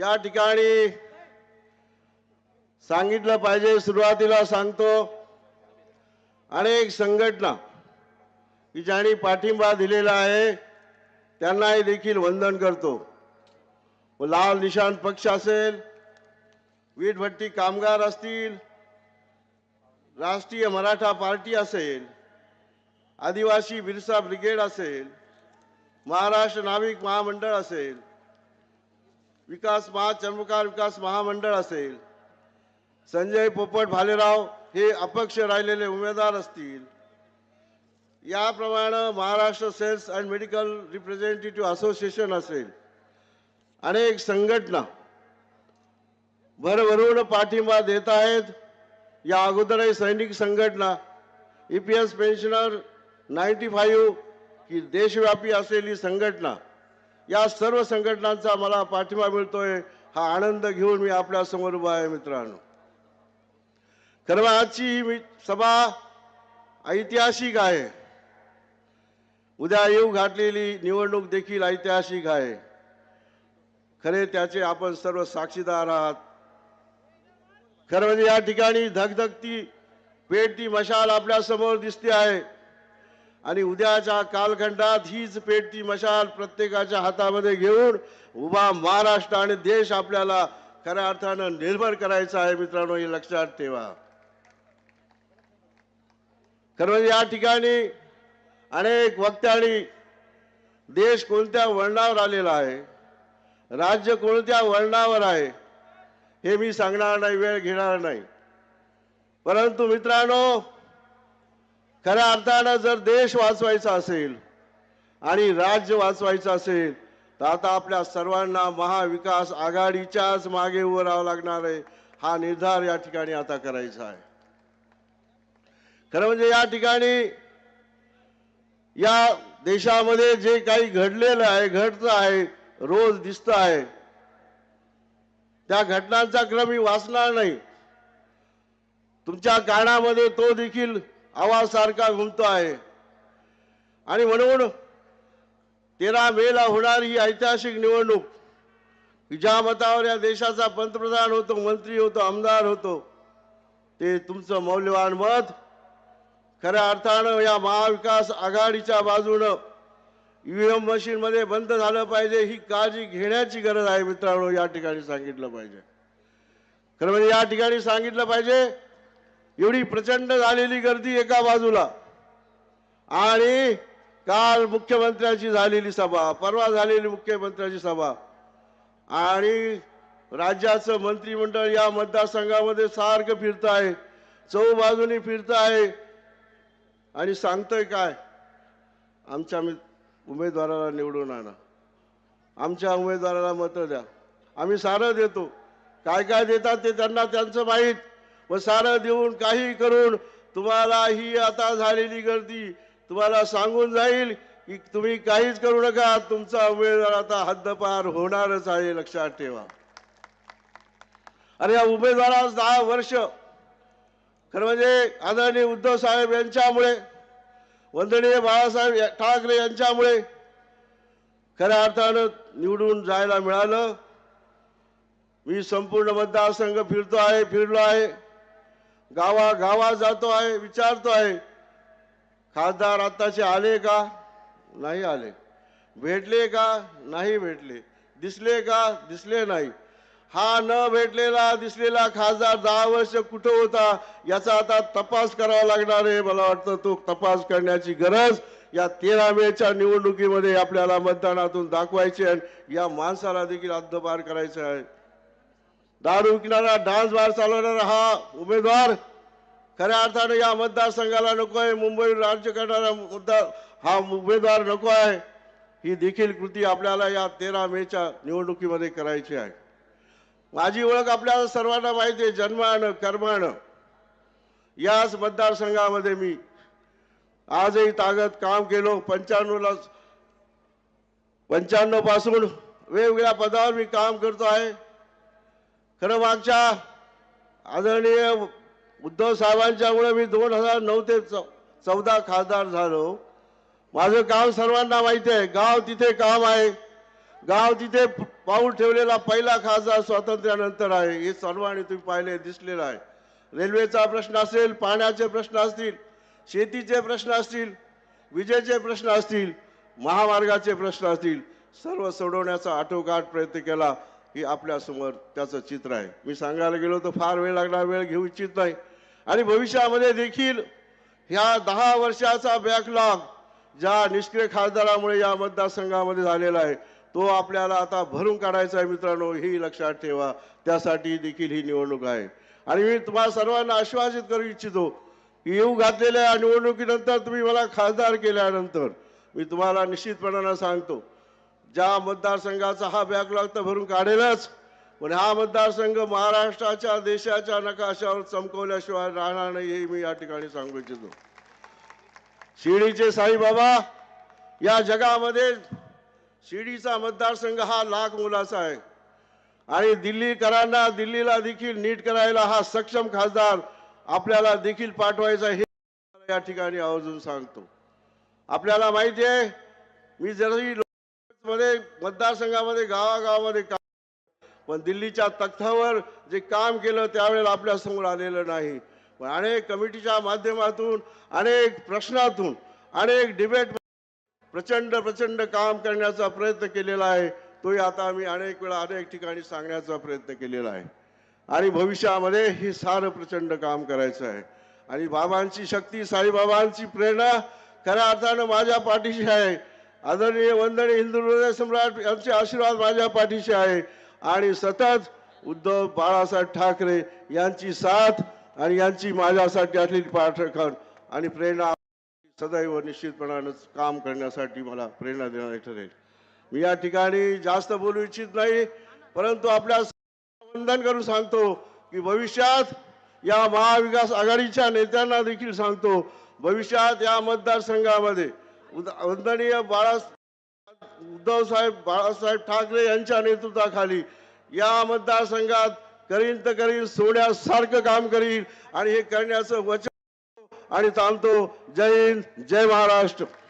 या ठिकाणी सांगितलं पाहिजे सुरुवातीला सांगतो. अनेक संघटना की ज्यांनी पाठिंबा दिलेला आहे त्यांनाही देखील वंदन करतो. व लाल निशाण पक्ष असेल वीटभट्टी कामगार असतील राष्ट्रीय मराठा पार्टी असेल आदिवासी बिरसा ब्रिगेड असेल महाराष्ट्र नाविक महामंडळ असेल विकास महा चर्मकार विकास महामंडळ असेल. संजय पोपट भालेराव हे अपक्ष राहिलेले उमेदवार असतील. याप्रमाणे Maharashtra sales and medical representative association असेल. अनेक संघटना भरभरून पाठिंबा देत आहेत. या अगोदरही सैनिक संघटना E P S pensioner ninety five ही देशव्यापी असलेली संघटना या सर्व संघटनांचा मला पाठिंबा मिळतोय. हा आनंद घेऊन मी आपल्यासमोर उभा आहे मित्रांनो. खरं आजची ही मी- सभा ऐतिहासिक आहे. उद्या येऊ घातलेली निवडणूक देखील ऐतिहासिक आहे. खरे त्याचे आपण सर्व साक्षीदार आहात. खरं म्हणजे या ठिकाणी धगधगती पेटती मशाल आपल्यासमोर दिसते आहे. आणि उद्याच्या कालखंडात हीच पेटती मशाल प्रत्येकाच्या हातामध्ये घेऊन उभा महाराष्ट्र आणि देश आपल्याला खऱ्या अर्थानं निर्भर करायचा आहे मित्रांनो हे लक्षात ठेवा. खरं म्हणजे या ठिकाणी अनेक वक्त्यांनी देश कोणत्या वळणावर आलेला आहे राज्य कोणत्या वळणावर आहे हे मी सांगणार नाही वेळ घेणार नाही. परंतु मित्रांनो खऱ्या अर्थानं जर देश वाचवायचा असेल आणि राज्य वाचवायचं असेल तर आता आपल्या सर्वांना महाविकास आघाडीच्याच मागे उभं राहावं लागणार आहे. हा निर्धार या ठिकाणी आता करायचा आहे. खरं म्हणजे या ठिकाणी या देशामध्ये जे काही घडलेलं आहे घडतं आहे रोज दिसतं आहे त्या घटनांचा क्रम मी वाचणार नाही. तुमच्या कानामध्ये तो देखील आवाज सारखा घुमतो आहे. आणि म्हणून तेरा मेला होणारी ही ऐतिहासिक निवडणूक. ज्या मतावर या देशाचा पंतप्रधान होतो मंत्री होतो आमदार होतो. ते तुमचं मौल्यवान मत. खऱ्या अर्थानं या महाविकास आघाडीच्या बाजूनं ईव्हीएम एम मशीनमध्ये बंद झालं पाहिजे ही काळजी घेण्याची गरज आहे मित्रांनो या ठिकाणी सांगितलं पाहिजे. खरं म्हणजे या ठिकाणी सांगितलं पाहिजे एवढी प्रचंड झालेली गर्दी एका बाजूला. आणि काल मुख्यमंत्र्यांची झालेली सभा परवा झालेली मुख्यमंत्र्यांची सभा. आणि राज्याचं मंत्रिमंडळ या मतदारसंघामध्ये सारखं फिरत आहे चौ बाजूनी फिरत आहे. आणि सांगतोय काय? आमच्या उमेदवाराला निवडून आणा. आमच्या उमेदवाराला मतं द्या. आम्ही सारं देतो. काय काय देतात ते त्यांना त्यांचं माहीत. व सारं देऊन काही करून तुम्हाला ही आता झालेली गर्दी तुम्हाला सांगून जाईल की तुम्ही काहीच करू नका तुमचा उमेदवार आता हद्दपार होणारच आहे लक्षात ठेवा. अरे या उमेदवारास दहा वर्ष. खरं म्हणजे आदरणीय उद्धव साहेब यांच्यामुळे वंदनीय बाळासाहेब या- ठाकरे यांच्यामुळे खऱ्या अर्थानं निवडून जायला मिळालं. मी संपूर्ण मतदारसंघ फिरतो आहे फिरलो आहे. गावा गावात जातो आहे विचारतो आहे. खासदार आत्ताचे आले का? नाही आले. भेटले का? नाही भेटले. दिसले का? दिसले नाही. हा न भेटलेला दिसलेला खासदार दहा वर्ष कुठं होता याचा आता तपास करावा लागणार आहे. मला वाटतं तो तपास करण्याची गरज या तेरा मेच्या निवडणुकीमध्ये आपल्याला मतदानातून दाखवायची आहे या माणसाला देखील हद्दपार करायचं आहे. दारू विकणारा डान्स बार चालवणारा हा उमेदवार खऱ्या अर्थाने या मतदारसंघाला नको आहे. मुंबई राज्य करणारा मुद्दा हा उमेदवार नको आहे. ही देखील कृती आपल्याला या तेरा मेच्या निवडणुकीमध्ये करायची आहे. माझी ओळख आपल्याला सर्वांना माहिती आहे जन्मानं कर्मानं. याच मतदारसंघामध्ये मी आजही ताकद काम केलो. पंच्याण्णवला पंच्याण्णवपासून वेगवेगळ्या पदावर मी काम करतो आहे. खरं मागच्या आदरणीय उद्धव साहेबांच्यामुळे मी दोन हजार नऊ ते चौ चौदा खासदार झालो. माझं काम सर्वांना माहिती आहे गाव तिथे काम आहे. गाव तिथे पाऊल ठेवलेला पहिला खासदार स्वातंत्र्यानंतर आहे हे सर्वांनी तुम्ही पाहिले दिसलेलं आहे. रेल्वेचा प्रश्न असेल पाण्याचे प्रश्न असतील शेतीचे प्रश्न असतील विजेचे प्रश्न असतील महामार्गाचे प्रश्न असतील सर्व सोडवण्याचा आटोकाट प्रयत्न केला. की आपल्यासमोर त्याचं चित्र आहे. मी सांगायला गेलो तर फार वेळ लागणार वेळ घेऊ इच्छित नाही. आणि भविष्यामध्ये देखील ह्या दहा वर्षाचा बॅकलॉग ज्या निष्क्रिय खासदारामुळे या मतदारसंघामध्ये झालेला आहे तो आपल्याला आता भरून काढायचा आहे मित्रांनो ही लक्षात ठेवा. त्यासाठी देखील ही निवडणूक आहे. आणि मी तुम्हाला सर्वांना आश्वासित करू इच्छितो की येऊ घातलेल्या निवडणुकीनंतर तुम्ही मला खासदार केल्यानंतर मी तुम्हाला निश्चितपणानं सांगतो ज्या मतदारसंघाचा हा बॅकलॉग तर भरून काढेलच. पण हा मतदारसंघ महाराष्ट्राच्या देशाच्या नकाशावर चमकवल्याशिवाय राहणार नाही हे मी या ठिकाणी सांगू इच्छितो. शिर्डीचे साईबाबा या जगामध्ये शिर्डीचा मतदारसंघ हा लाख मुलाचा आहे. आणि दिल्लीकरांना दिल्लीला देखील नीट करायला हा सक्षम खासदार आपल्याला देखील पाठवायचा हे या ठिकाणी आवर्जून सांगतो. आपल्याला माहिती आहे मी जरी मध्ये मतदारसंघामध्ये गावागावामध्ये काम पण दिल्लीच्या तख्तावर जे काम केलं त्यावेळेला आपल्यासमोर आलेलं नाही. पण अनेक कमिटीच्या माध्यमातून अनेक प्रश्नातून अनेक डिबेट प्रचंड प्रचंड काम करण्याचा प्रयत्न केलेला आहे. तोही आता आम्ही अनेक वेळा अनेक ठिकाणी सांगण्याचा प्रयत्न केलेला आहे. आणि भविष्यामध्ये हे सारं प्रचंड काम करायचं आहे. आणि बाबांची शक्ती साईबाबांची प्रेरणा खऱ्या अर्थानं माझ्या पाठीशी आहे. आदरणीय वंदनीय हिंदू हृदय सम्राट यांचे आशीर्वाद माझ्या पाठीशी आहे. आणि सतत उद्धव बाळासाहेब ठाकरे यांची साथ आणि यांची माझ्यासाठी असलेली पाठराखण आणि प्रेरणा सदैव निश्चितपणानं काम करण्यासाठी मला प्रेरणा देणारे ठरेल. मी या ठिकाणी जास्त बोलू इच्छित नाही परंतु आपल्या वंदन करून सांगतो की भविष्यात या महाविकास आघाडीच्या नेत्यांना देखील सांगतो भविष्यात या मतदारसंघामध्ये उद- वंदनीय बाळा उद्धव साहेब बाळासाहेब ठाकरे यांच्या नेतृत्वाखाली या मतदारसंघात करीन तर करीन सोन्यासारखं काम करीन आणि हे करण्याचं वचन आणि थांबतो जय हिंद जय महाराष्ट्र.